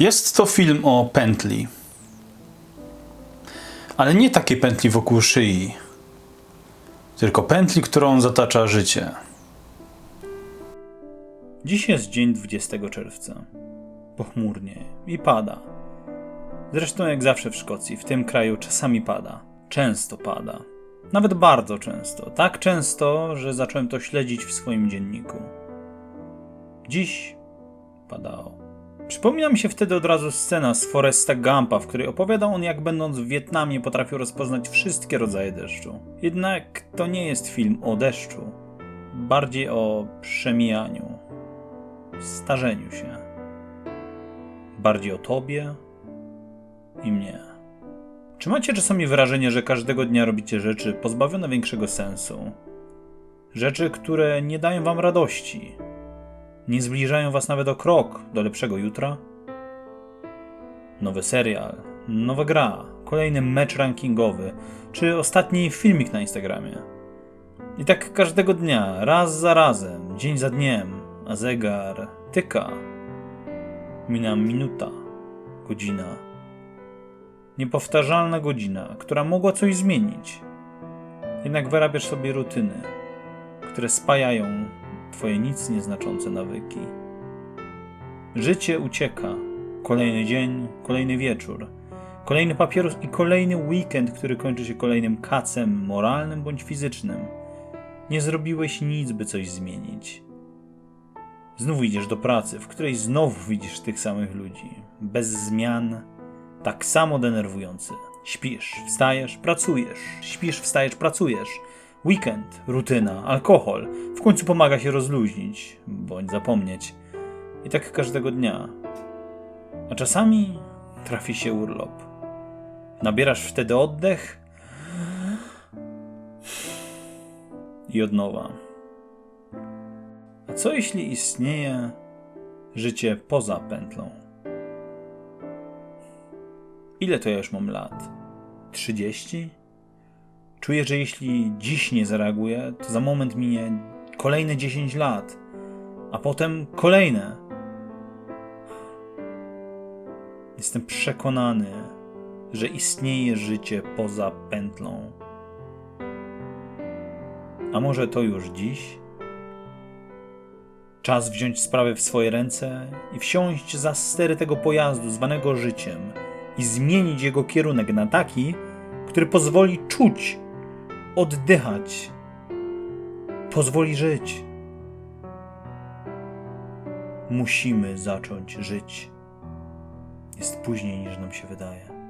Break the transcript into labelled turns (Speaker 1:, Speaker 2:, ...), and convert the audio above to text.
Speaker 1: Jest to film o pętli. Ale nie takiej pętli wokół szyi, tylko pętli, którą zatacza życie. Dziś jest dzień 20 czerwca. Pochmurnie i pada. Zresztą jak zawsze w Szkocji, w tym kraju czasami pada. Często pada. Nawet bardzo często. Tak często, że zacząłem to śledzić w swoim dzienniku. Dziś padało. Przypomina mi się wtedy od razu scena z Foresta Gumpa, w której opowiadał on, jak będąc w Wietnamie potrafił rozpoznać wszystkie rodzaje deszczu. Jednak to nie jest film o deszczu, bardziej o przemijaniu, starzeniu się. Bardziej o tobie i mnie. Czy macie czasami wrażenie, że każdego dnia robicie rzeczy pozbawione większego sensu? Rzeczy, które nie dają wam radości, nie zbliżają was nawet o krok do lepszego jutra? Nowy serial, nowa gra, kolejny mecz rankingowy, czy ostatni filmik na Instagramie. I tak każdego dnia, raz za razem, dzień za dniem, a zegar tyka. Mina minuta, godzina. Niepowtarzalna godzina, która mogła coś zmienić. Jednak wyrabiasz sobie rutyny, które spajają twoje nic nieznaczące nawyki. Życie ucieka. Kolejny dzień, kolejny wieczór, kolejny papierus i kolejny weekend, który kończy się kolejnym kacem moralnym bądź fizycznym. Nie zrobiłeś nic, by coś zmienić. Znów idziesz do pracy, w której znowu widzisz tych samych ludzi. Bez zmian, tak samo denerwujący. Śpisz, wstajesz, pracujesz. Śpisz, wstajesz, pracujesz. Weekend, rutyna, alkohol. W końcu pomaga się rozluźnić, bądź zapomnieć. I tak każdego dnia. A czasami trafi się urlop. Nabierasz wtedy oddech i od nowa. A co jeśli istnieje życie poza pętlą? Ile to ja już mam lat? 30? Czuję, że jeśli dziś nie zareaguję, to za moment minie kolejne 10 lat, a potem kolejne. Jestem przekonany, że istnieje życie poza pętlą. A może to już dziś? Czas wziąć sprawy w swoje ręce i wsiąść za stery tego pojazdu zwanego życiem i zmienić jego kierunek na taki, który pozwoli czuć, oddychać, pozwoli żyć. Musimy zacząć żyć. Jest później niż nam się wydaje.